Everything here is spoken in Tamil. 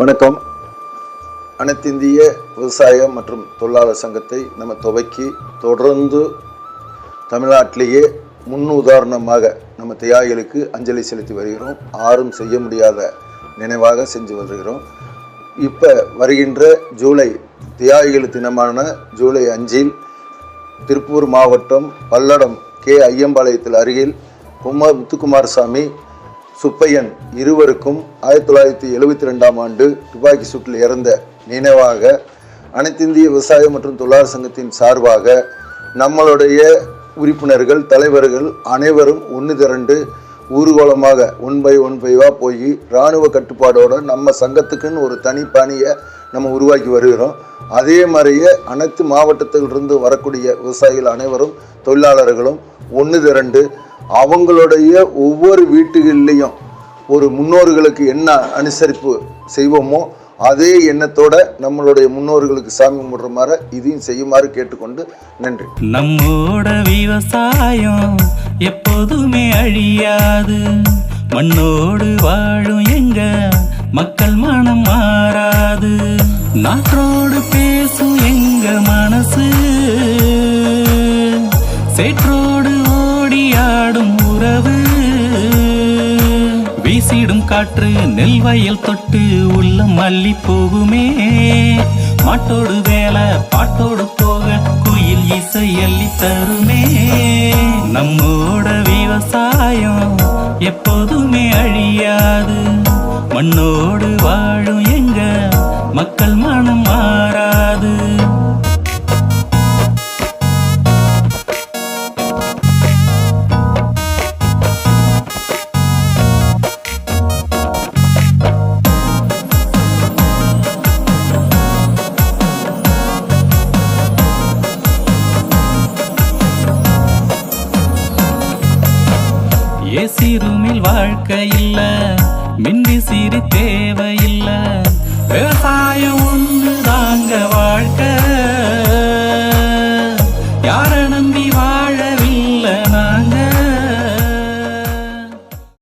வணக்கம். அனைத்திந்திய விவசாய மற்றும் தொழிலாளர் சங்கத்தை நம்ம துவக்கி தொடர்ந்து தமிழ்நாட்டிலேயே முன் உதாரணமாக நம்ம தியாகிகளுக்கு அஞ்சலி செலுத்தி வருகிறோம். யாரும் செய்ய முடியாத நினைவாக செஞ்சு வருகிறோம். இப்போ வருகின்ற ஜூலை தியாகிகள் தினமான ஜூலை அஞ்சில் திருப்பூர் மாவட்டம் பல்லடம் கே ஐயம்பாளையத்தில் அருகில் குமார் முத்துக்குமாரசாமி சுப்பையன் இருவருக்கும் ஆயிரத்தி தொள்ளாயிரத்தி எழுபத்தி ரெண்டாம் ஆண்டு துப்பாக்கி சுட்டில் இறந்த நினைவாக அனைத்திந்திய விவசாய மற்றும் தொழிலாளர் சங்கத்தின் சார்பாக நம்மளுடைய உறுப்பினர்கள் தலைவர்கள் அனைவரும் ஒன்று திரண்டு ஊர்வலமாக ஒன் பை ஒன் பைவாக போய் இராணுவ கட்டுப்பாடோடு நம்ம சங்கத்துக்குன்னு ஒரு தனி பணியை நம்ம உருவாக்கி வருகிறோம். அதே மாதிரியே அனைத்து மாவட்டத்திலிருந்து வரக்கூடிய விவசாயிகள் அனைவரும் தொழிலாளர்களும் ஒன்று திரண்டு அவங்களுடைய ஒவ்வொரு வீட்டுகள்லேயும் ஒரு முன்னோர்களுக்கு என்ன அனுசரிப்பு செய்வோமோ அதே எண்ணத்தோட நம்மளுடைய முன்னோர்களுக்கு சாமி கும்பிடுற மாதிரி இதையும் செய்யுமாறு கேட்டுக்கொண்டு நன்றி. நம்மோட விவசாயம் எப்போதுமே அழியாது. மண்ணோடு வாழும் எங்க மக்கள் மனம் மாறாது. நாற்றோடு பேசும் எங்க மனசு. சேற்றோ உறவு. வீசிடும் காற்று நெல் வயல் தொட்டு உள்ள மல்லி போகுமே. மாட்டோடு வேலை பாட்டோடு போக குயில் இசை அள்ளி தருமே. நம்மோட விவசாயம் எப்போதுமே அழியாது. மண்ணோடு வாழும் எங்க மக்கள் மன ஏசிருமில் வாழ்க்கை இல்ல மின்விசிறி தேவையில்லை.